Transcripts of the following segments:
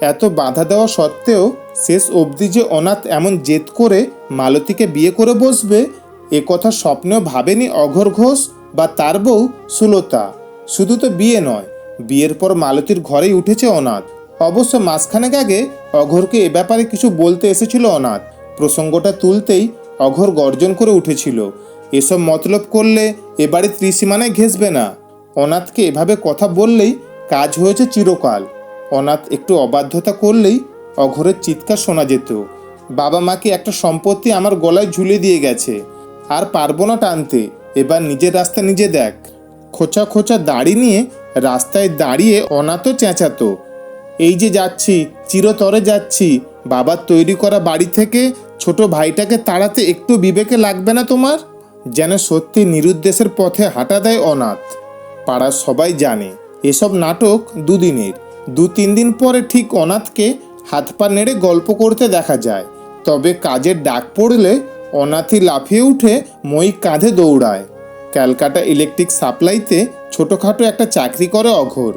এত বাধা দেওয়া সত্ত্বেও শেষ অবধি যে অনাথ এমন জেদ করে মালতীকে বিয়ে করে বসবে, এ কথা স্বপ্নেও ভাবেনি অঘর ঘোষ বা তার বউ সুলতা। শুধু তো বিয়ে নয়, বিয়ের পর মালতীর ঘরেই উঠেছে অনাথ। অবশ্য মাসখানেক আগে অঘরকে এ ব্যাপারে কিছু বলতে এসেছিল অনাথ। প্রসঙ্গটা তুলতেই অঘর গর্জন করে উঠেছিল। এসব মতলব করলে এবারে ত্রিসীমানায় ঘেসবে না। অনাথকে এভাবে কথা বললেই কাজ হয়েছে চিরকাল। অনাথ একটু অবাধ্যতা করলেই অঘরের চিৎকার শোনা যেত। বাবা মাকে একটা সম্পত্তি আমার গলায় ঝুলে দিয়ে গেছে। আর পারব না টানতে, এবার নিজের রাস্তা নিজে দেখ। খোঁচা খোঁচা দাড়ি নিয়ে রাস্তায় দাঁড়িয়ে অনাথ চেঁচাতো। এই যে যাচ্ছি, চিরতরে যাচ্ছি, বাবার তৈরি করা বাড়ি থেকে ছোট ভাইটাকে তাড়াতে একটু বিবেকে লাগবে না তোমার? যেন সত্যি নিরুদ্দেশের পথে হাঁটা দেয় অনাথ। পাড়ার সবাই জানে, এসব নাটক দুদিনের। দু তিন দিন পরে ঠিক অনাথকে হাত পা নেড়ে গল্প করতে দেখা যায়। তবে কাজের ডাক পড়লে অনাথই লাফিয়ে উঠে মই কাঁধে দৌড়ায়। ক্যালকাটা ইলেকট্রিক সাপ্লাইতে ছোটোখাটো একটা চাকরি করে অঘোর।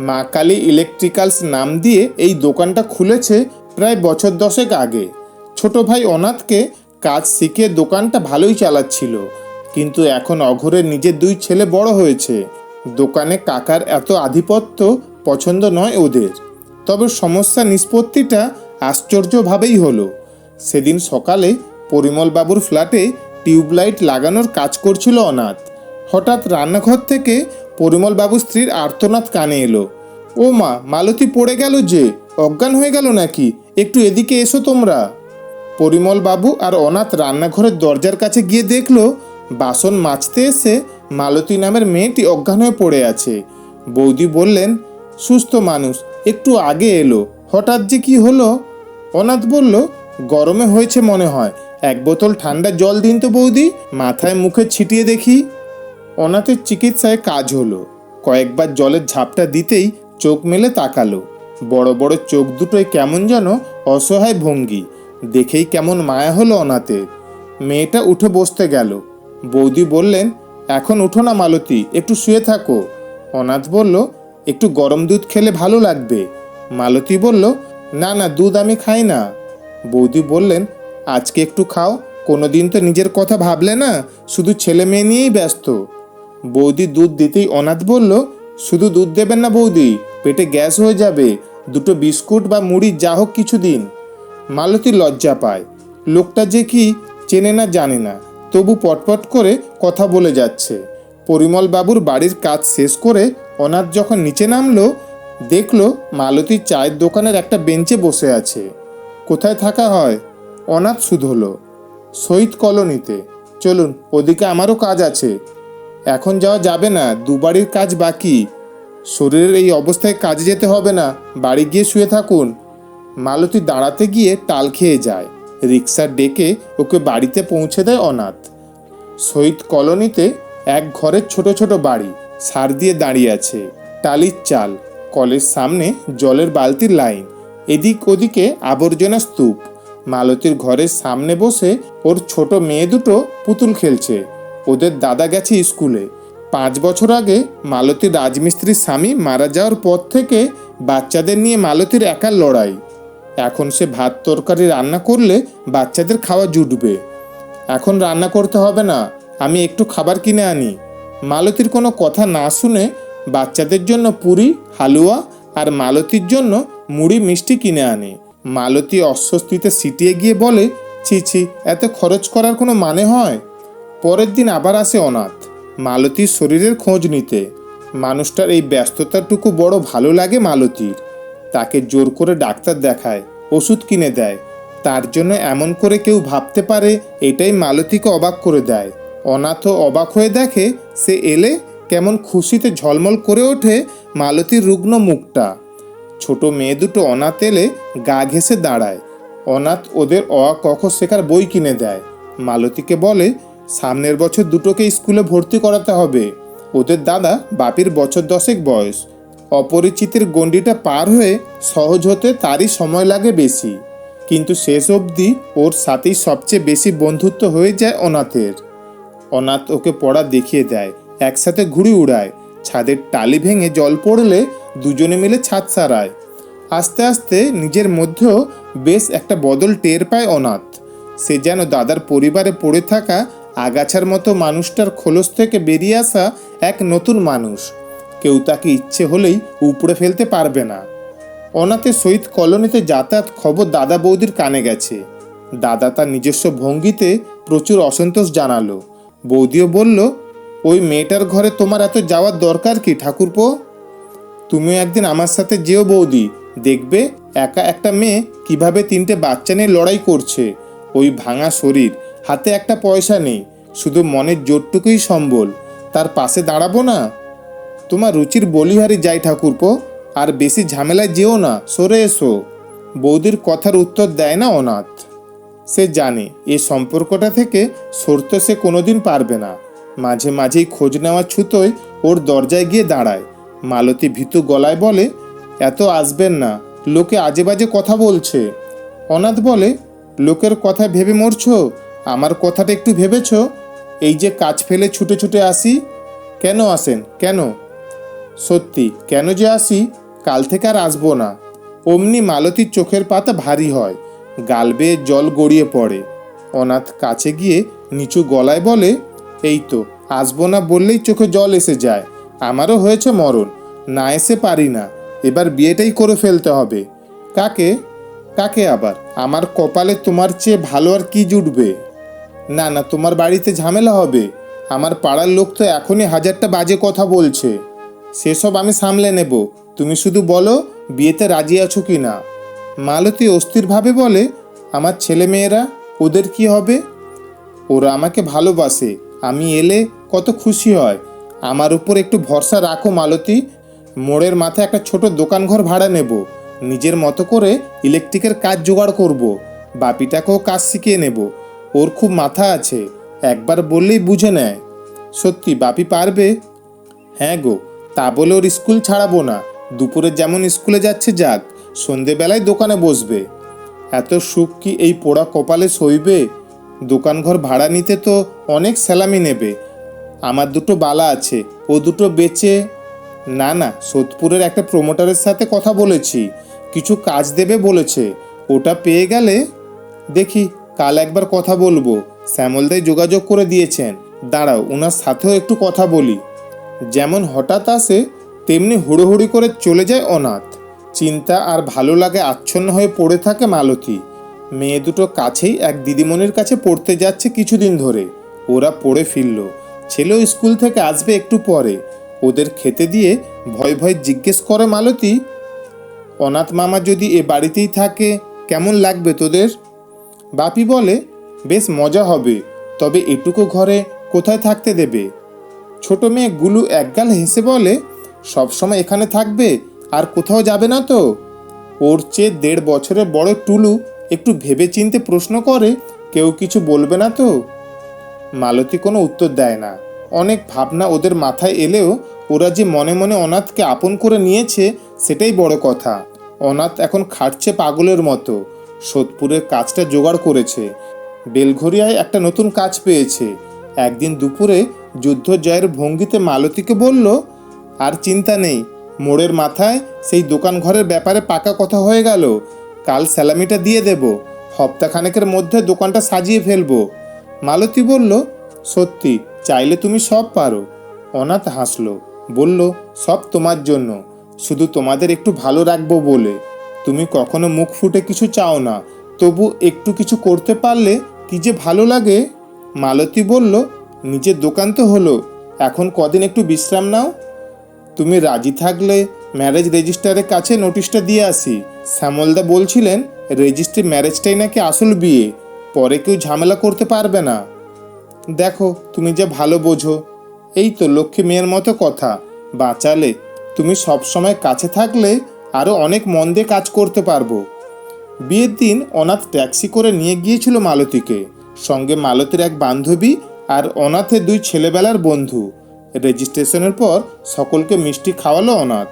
মা কালী ইলেকট্রিক্যালস নাম দিয়ে এই দোকানটা খুলেছে প্রায় বছর দশেক আগে। ছোট ভাই অনাথকে কাজ শিখে দোকানটা ভালোই চালাচ্ছিল। কিন্তু এখন অঘরের নিজের দুই ছেলে বড় হয়েছে। দোকানে কাকার এত আধিপত্য পছন্দ নয় ওদের। তবে সমস্যা নিষ্পত্তিটা আশ্চর্যভাবেই হলো। সেদিন সকালে পরিমলবাবুর ফ্ল্যাটে টিউবলাইট লাগানোর কাজ করছিল অনাথ। হঠাৎ রান্নাঘর থেকে পরিমলবাবুর স্ত্রীর আর্তনাদ কানে এলো। ও মা, মালতী পড়ে গেল যে, অজ্ঞান হয়ে গেল নাকি? একটু এদিকে এসো তোমরা। পরিমল বাবু আর অনাথ রান্নাঘরের দরজার কাছে গিয়ে দেখল, বাসন মাজতে এসে মালতী নামের মেয়েটি অজ্ঞান হয়ে পড়ে আছে। বৌদি বললেন সুস্থ মানুষ, একটু আগে এলো। হঠাৎ যে কি হলো? অনাথ বলল, গরমে হয়েছে মনে হয়। এক বোতল ঠান্ডা জল দিন তো বৌদি, মাথায় মুখে ছিটিয়ে দেখি। অনাথের চিকিৎসায় কাজ হলো। কয়েকবার জলের ঝাপটা দিতেই চোখ মেলে তাকালো। বড় বড় চোখ দুটোয় কেমন যেন অসহায় ভঙ্গি। দেখেই কেমন মায়া হলো অনাথের। মেয়েটা উঠে বসতে গেল। বৌদি বললেন, এখন উঠো না মালতী, একটু শুয়ে থাকো। অনাথ বলল একটু গরম দুধ খেলে ভালো লাগবে। মালতী বলল, না না, দুধ আমি খাই না। বৌদি বললেন, আজকে একটু খাও কোনো দিন তো নিজের কথা ভাবলে না, শুধু ছেলে মেয়ে নিয়েই ব্যস্ত। বৌদি দুধ দিতেই অনাথ বলল, শুধু দুধ দেবেন না বৌদি, পেটে গ্যাস হয়ে যাবে, দুটো বিস্কুট বা মুড়ি যা হোক কিছু দিন মালতী লজ্জা পায়। লোকটা যে কি, চেনে না, জানে না, তবু পটপট করে কথা বলে যাচ্ছে। পরিমল বাবুর বাড়ির কাজ শেষ করে অনাথ যখন নিচে নামলো, দেখল মালতী চায়ের দোকানের একটা বেঞ্চে বসে আছে। কোথায় থাকা হয়? অনাথ শুধলো শহীদ কলোনিতে। চলুন, ওদিকে আমারও কাজ আছে। এখন যাওয়া যাবে না দুবাড়ির কাজ বাকি। শরীরের এই অবস্থায় কাজে যেতে হবে না, বাড়ি গিয়ে শুয়ে থাকুন। মালতী দাঁড়াতে গিয়ে তাল খেয়ে যায়। রিক্সা ডেকে ওকে বাড়িতে পৌঁছে দেয় অনাথ। শহীদ কলোনিতে এক ঘরের ছোট ছোট বাড়ি, সার দিয়ে দাঁড়িয়ে আছে, টালির চাল, কলের সামনে জলের বালতির লাইন, এদিক ওদিকে আবর্জনা স্তূপ। মালতীর ঘরের সামনে বসে ওর ছোট মেয়ে দুটো পুতুল খেলছে, ওদের দাদা গেছে স্কুলে। পাঁচ বছর আগে মালতীর রাজমিস্ত্রির স্বামী মারা যাওয়ার পর থেকে বাচ্চাদের নিয়ে মালতীর একার লড়াই। এখন সে ভাত তরকারি রান্না করলে বাচ্চাদের খাওয়া জুটবে। এখন রান্না করতে হবে না আমি একটু খাবার কিনে আনি। মালতীর কোনো কথা না শুনে বাচ্চাদের জন্য পুরি, হালুয়া আর মালতীর জন্য মুড়ি মিষ্টি কিনে আনে। মালতী অস্বস্তিতে সিটিয়ে গিয়ে বলে, ছি ছি, এত খরচ করার কোনো মানে হয়? পরের দিন আবার আসে অনাথ, মালতীর শরীরের খোঁজ নিতে। মানুষটার এই ব্যস্ততাটুকু বড় ভালো লাগে মালতীর। তাকে জোর করে ডাক্তার দেখায়, ওষুধ কিনে দেয়। তার জন্য এমন করে কেউ ভাবতে পারে, এটাই মালতীকে অবাক করে দেয়। অনাথ অবাক হয়ে দেখে সে এলে কেমন খুশিতে ঝলমল করে ওঠে মালতীর রুগ্ন মুখটা। ছোট মেয়ে দুটো অনাথ এলে গা ঘেঁষে দাঁড়ায়। অনাথ ওদের অ আ ক খ শেখার বই কিনে দেয়। মালতীকে বলে, সামনের বছর দুটোকে স্কুলে ভর্তি করাতে হবে। ওদের দাদা বাপির বছর দশেক বয়স। অপরিচিতের গণ্ডিটা পার হয়ে সহজ হতে তারই সময় লাগে বেশি। কিন্তু শেষ অবধি ওর সাথেই সবচেয়ে বেশি বন্ধুত্ব হয়ে যায় অনাথের। অনাথ ওকে পড়া দেখিয়ে দেয়, একসাথে ঘুড়ি উড়ায়। ছাদের টালি ভেঙে জল পড়লে দুজনে মিলে ছাদ সারায়। আস্তে আস্তে নিজের মধ্যেও বেশ একটা বদল টের পায় অনাথ। সে যেন দাদার পরিবারে পড়ে থাকা আগাছার মতো মানুষটার খোলস থেকে বেরিয়ে আসা এক নতুন মানুষ। কেউ তাকে ইচ্ছে হলেই উপড়ে ফেলতে পারবে না। অনাথের সহিত কলোনিতে যাতায়াত খবর দাদা বৌদির কানে গেছে। দাদা তার নিজস্ব ভঙ্গিতে প্রচুর অসন্তোষ জানালো। বৌদিও বলল, ওই মেয়েটার ঘরে তোমার এত যাওয়ার দরকার কি, ঠাকুরপো? তুমিও একদিন আমার সাথে যেও বৌদি, দেখবে একা একটা মেয়ে কীভাবে তিনটে বাচ্চা নিয়ে লড়াই করছে। ওই ভাঙা শরীর, হাতে একটা পয়সা নেই, শুধু মনের জোরটুকুই সম্বল, তার পাশে দাঁড়াবো না? তোমার রুচির বলিহারি যাই ঠাকুরপো, আর বেশি ঝামেলায় যেও না, সরে এসো। বৌদির কথার উত্তর দেয় না অনাথ। সে জানে, এ সম্পর্কটা থেকে সরতে সে কোনোদিন পারবে না। মাঝে মাঝেই খোঁজ নেওয়া ছুতোয় ওর দরজায় গিয়ে দাঁড়ায়। মালতী ভীতু গলায় বলে, এত আসবেন না, লোকে আজে বাজে কথা বলছে। অনাথ বলে, লোকের কথা ভেবে মরছো? আমার কথাটা একটু ভেবেছ? এই যে কাজ ফেলে ছুটে ছুটে আসি? কেন আসেন? কেন? সত্যি, কেন যে আসি, কাল থেকে আর আসব না। অমনি মালতীর চোখের পাতা ভারী হয়। গাল বেয়ে জল গড়িয়ে পড়ে। অনাথ কাছে গিয়ে নিচু গলায় বলে, এই তো, আসব না বললেই চোখে জল এসে যায়। আমারও হয়েছে মরণ, না এসে পারি না। এবার বিয়েটাই করে ফেলতে হবে। কাকে? কাকে আবার? আমার কপালে তোমার চেয়ে ভালো আর কি জুটবে? না না, তোমার বাড়িতে ঝামেলা হবে। আমার পাড়ার লোক তো এখনই হাজারটা বাজে কথা বলছে। সেসব আমি সামলে নেব। তুমি শুধু বলো, বিয়েতে রাজি আছো কি না মালতী অস্থিরভাবে বলে, আমার ছেলে মেয়েরা ওদের কি হবে? ওরা আমাকে ভালোবাসে। আমি এলে কত খুশি হয়। আমার উপর একটু ভরসা রাখো মালতী। মোড়ের মাথায় একটা ছোট দোকান ঘর ভাড়া নেব। নিজের মতো করে ইলেকট্রিকের কাজ জোগাড় করব। বাপিটাকেও কাজ শিখিয়ে নেব। ওর খুব মাথা আছে। একবার বললেই বুঝে নেয়। সত্যি, বাপি পারবে? হ্যাঁ গো, তা বলে ওর স্কুল ছাড়াবো না। দুপুরে যেমন স্কুলে যাচ্ছে, যাক। সন্ধেবেলায় দোকানে বসবে। এত সুখ কি এই পোড়া কপালে সইবে? দোকানঘর ভাড়া নিতে তো অনেক স্যালামি নেবে। আমার দুটো বালা আছে, ও দুটো বেচে। না না, সোদপুরের একটা প্রমোটারের সাথে কথা বলেছি। কিছু কাজ দেবে বলেছে। ওটা পেয়ে গেলে? দেখি, কাল একবার কথা বলব। শ্যামলদাই যোগাযোগ করে দিয়েছেন। দাঁড়াও ওনার সাথেও একটু কথা বলি। যেমন হঠাৎ আসে, তেমনি হুড়োহুড়ি করে চলে যায় অনাথ। চিন্তা আর ভালো লাগে আচ্ছন্ন হয়ে পড়ে থাকে মালতী। মেয়ে দুটো কাছেই এক দিদিমণির কাছে পড়তে যাচ্ছে কিছুদিন ধরে। ওরা পড়ে ফিরল। ছেলেও স্কুল থেকে আসবে একটু পরে। ওদের খেতে দিয়ে ভয় ভয় জিজ্ঞেস করে মালতী, অনাথ মামা যদি এ বাড়িতেই থাকে, কেমন লাগবে তোদের? বাপি বলে, বেশ মজা হবে, তবে এটুকু ঘরে কোথায় থাকতে দেবে? ছোট মেয়ে গুলু একগাল হেসে বলে, সবসময় এখানে থাকবে? আর কোথাও যাবে না তো? ওর চেয়ে দেড় বছরের বড় টুলু একটু ভেবে চিনতে প্রশ্ন করে, কেউ কিছু বলবে না তো? মালতী কোনো উত্তর দেয় না। অনেক ভাবনা ওদের মাথায় এলেও ওরা যে মনে মনে অনাথকে আপন করে নিয়েছে, সেটাই বড় কথা। অনাথ এখন খাটছে পাগলের মতো। সোদপুরের কাজটা জোগাড় করেছে। বেলঘরিয়ায় একটা নতুন কাজ পেয়েছে। একদিন দুপুরে যুদ্ধ জয়ের ভঙ্গিতে মালতীকে বলল, আর চিন্তা নেই মোড়ের মাথায় সেই দোকান ঘরের ব্যাপারে পাকা কথা হয়ে গেল। কাল স্যালামিটা দিয়ে দেব। হপ্তাখানেকের মধ্যে দোকানটা সাজিয়ে ফেলব। মালতী বলল, সত্যি, চাইলে তুমি সব পারো। অনাথ হাসলো, বলল, সব তোমার জন্য। শুধু তোমাদের একটু ভালো রাখব বলে। তুমি কখনো মুখ ফুটে কিছু চাও না। তবু একটু কিছু করতে পারলে কি যে ভালো লাগে? মালতী বলল, নিজের দোকান তো হলো। এখন কদিন একটু বিশ্রাম নাও। তুমি রাজি থাকলে ম্যারেজ রেজিস্টারের কাছে নোটিশটা দিয়ে আসি। শ্যামলদা বলছিলেন রেজিস্ট্রি ম্যারেজটাই নাকি আসল বিয়ে, পরে কেউ ঝামেলা করতে পারবে না। দেখো, তুমি যা ভালো বোঝো। এই তো লক্ষ্মী মেয়ের মতো কথা। বাঁচালে তুমি সব সময় কাছে থাকলে আরও অনেক মন দিয়ে কাজ করতে পারব। বিয়ের দিন অনাথ ট্যাক্সি করে নিয়ে গিয়েছিল মালতীকে। সঙ্গে মালতীর এক বান্ধবী আর অনাথের দুই ছেলেবেলার বন্ধু। রেজিস্ট্রেশনের পর সকলকে মিষ্টি খাওয়ালো অনাথ।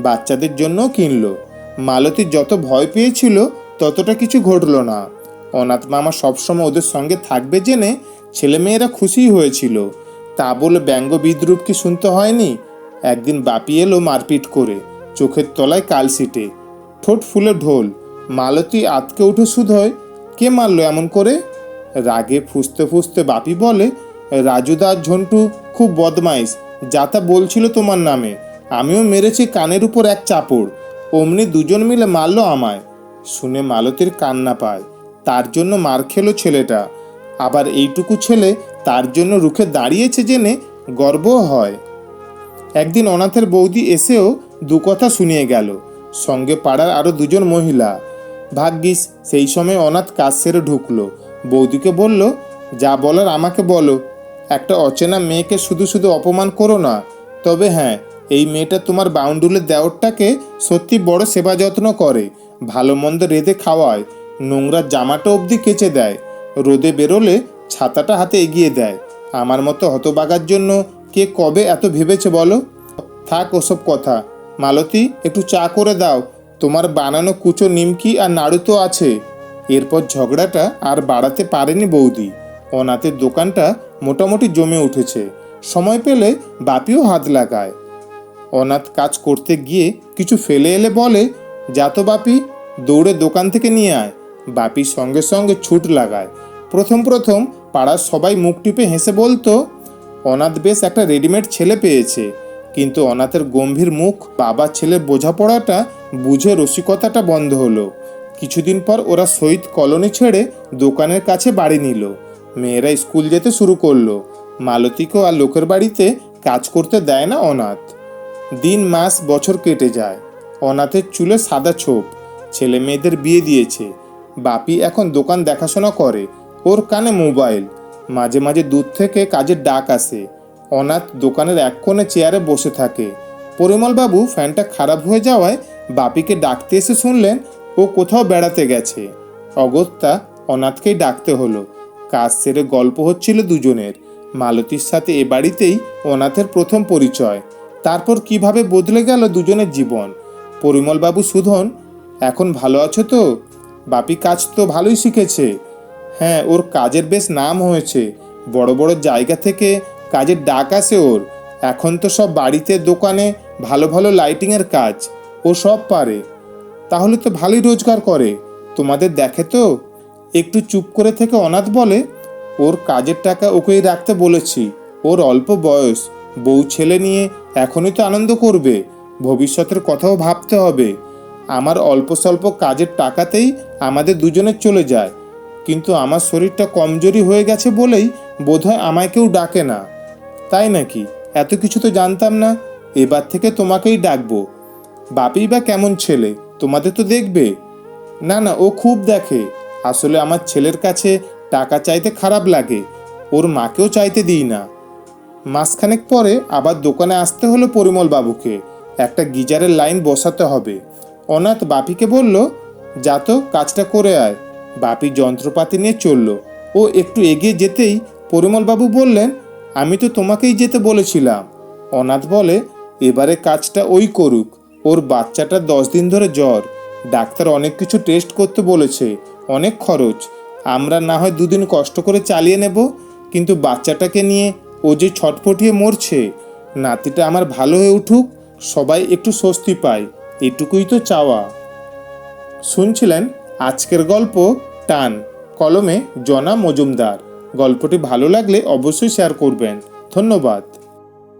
বাচ্চাদের জন্যও কিনলো। মালতী যত ভয় পেয়েছিল, ততটা কিছু ঘটলো না। অনাথ মামা সবসময় ওদের সঙ্গে থাকবে জেনে ছেলেমেয়েরা খুশি হয়েছিল। তা বলে ব্যঙ্গ বিদ্রুপ কি শুনতে হয়নি? একদিন বাপি এলো মারপিট করে, চোখের তলায় কালসিটে ঠোঁট ফুলে ঢোল। মালতী আতকে উঠে শুধোয় কে মারলো এমন করে? রাগে ফুসতে ফুসতে বাপি বলে রাজুদা আর ঝন্টু খুব বদমাইশ, যা তা বলছিল তোমার নামে। আমিও মেরেছি কানের উপর এক চাপড়। অমনি দুজন মিলে মারলো আমায়। শুনে মালতীর কান্না পায়। তার জন্য মার খেলো ছেলেটা। আবার এইটুকু ছেলে তার জন্য রুখে দাঁড়িয়েছে জেনে গর্বও হয়। একদিন অনাথের বৌদি এসেও দু কথা শুনিয়ে গেল। সঙ্গে পাড়ার আরও দুজন মহিলা। ভাগ্যিস সেই সময় অনাথ কাজ সেরে ঢুকলো। বৌদিকে বলল, যা বলার আমাকে বলো। একটা অচেনা মেয়েকে শুধু শুধু অপমান করো না। তবে হ্যাঁ এই মেয়েটা তোমার বাউন্ডুলের দেওরটাকে সত্যি বড় সেবা যত্ন করে, ভালো মন্দ রেঁধে খাওয়ায়, নোংরা জামাটা অবধি কেচে দেয়, রোদে বেরোলে ছাতাটা হাতে এগিয়ে দেয়। আমার মতো হতবাগার জন্য কে কবে এত ভেবেছে বলো? থাক ওসব কথা। মালতী, একটু চা করে দাও। তোমার বানানো কুচো নিমকি আর নাড়ু তো আছে। এরপর ঝগড়াটা আর বাড়াতে পারেনি বৌদি। অনাথের দোকানটা মোটামুটি জমে উঠেছে। সময় পেলে বাপিও হাত লাগায়। অনাথ কাজ করতে গিয়ে কিছু ফেলে এলে বলে, যা তো বাপি, দৌড়ে দোকান থেকে নিয়ে আয়। বাপি সঙ্গে সঙ্গে ছুট লাগায়। প্রথম প্রথম পাড়ার সবাই মুখ টিপে হেসে বলতো, অনাথ বেশ একটা রেডিমেড ছেলে পেয়েছে। কিন্তু অনাথের গম্ভীর মুখ, বাবা ছেলের বোঝাপড়াটা বুঝে রসিকতাটা বন্ধ হলো। কিছুদিন পর ওরা শহীদ কলোনি ছেড়ে দোকানের কাছে বাড়ি নিল। মেয়েরা স্কুল যেতে শুরু করল। মালতীকেও আর লোকের বাড়িতে কাজ করতে দেয় না অনাথ। দিন, মাস, বছর কেটে যায়। অনাথের চুলে সাদা ছোপ। ছেলে মেয়েদের বিয়ে দিয়েছে। বাপি এখন দোকান দেখাশোনা করে। ওর কানে মোবাইল। মাঝে মাঝে দূর থেকে কাজের ডাক আসে। অনাথ দোকানের এক কোণে চেয়ারে বসে থাকে। পরিমলবাবু ফ্যানটা খারাপ হয়ে যাওয়ায় বাপিকে ডাকতে এসে শুনলেন, ও কোথাও বেড়াতে গেছে। অগত্যা অনাথকেই ডাকতে হলো। কাজ সেরে গল্প হচ্ছিল দুজনের। মালতীর সাথে এ বাড়িতেই অনাথের প্রথম পরিচয়। তারপর কীভাবে বদলে গেল দুজনের জীবন? পরিমলবাবু সুধন, এখন ভালো আছো তো? বাপি কাজ তো ভালোই শিখেছে। হ্যাঁ ওর কাজের বেশ নাম হয়েছে। বড় বড় জায়গা থেকে কাজের ডাক আসে ওর। এখন তো সব বাড়িতে, দোকানে ভালো ভালো লাইটিংয়ের কাজ। ও সব পারে। তাহলে তো ভালোই রোজগার করে। তোমাদের দেখে তো? একটু চুপ করে থেকে অনাথ বলে, ওর কাজের টাকা ওকেই রাখতে বলেছি। ওর অল্প বয়স। বউ ছেলে নিয়ে এখনই তো আনন্দ করবে। ভবিষ্যতের কথাও ভাবতে হবে। আমার অল্প স্বল্প কাজের টাকাতেই আমাদের দুজনের চলে যায়। কিন্তু আমার শরীরটা কমজোরি হয়ে গেছে বলেই বোধহয় আমায় কেউ ডাকে না। তাই নাকি? এত কিছু তো জানতাম না। এবার থেকে তোমাকেই ডাকবো। বাপি বা কেমন ছেলে? তোমাদের তো দেখবে। না না, ও খুব দেখে। আসলে আমার ছেলের কাছে টাকা চাইতে খারাপ লাগে। ওর মাকেও চাইতে দিই না। মাসখানেক পরে আবার দোকানে আসতে হলো পরিমল বাবুকে। একটা গিজারের লাইন বসাতে হবে। অনাথ বাপিকে বলল, যা তো, কাজটা করে আয়। বাপি যন্ত্রপাতি নিয়ে চলল। ও একটু এগিয়ে যেতেই পরিমলবাবু বললেন, আমি তো তোমাকেই যেতে বলেছিলাম। অনাথ বলে, এবারে কাজটা ওই করুক। ওর বাচ্চাটা দশ দিন ধরে জ্বর। ডাক্তার অনেক কিছু টেস্ট করতে বলেছে। অনেক খরচ। আমরা না হয় দুদিন কষ্ট করে চালিয়ে নেব, কিন্তু বাচ্চাটাকে নিয়ে ও যে ছটফটিয়ে মরছে, নাতিটা আমার ভালো হয়ে উঠুক, সবাই একটু স্বস্তি পায়, এটুকুই তো চাওয়া। শুনছিলেন আজকের গল্প? টান, কলমে জনা মজুমদার। গল্পটি ভালো লাগলে অবশ্যই শেয়ার করবেন। ধন্যবাদ।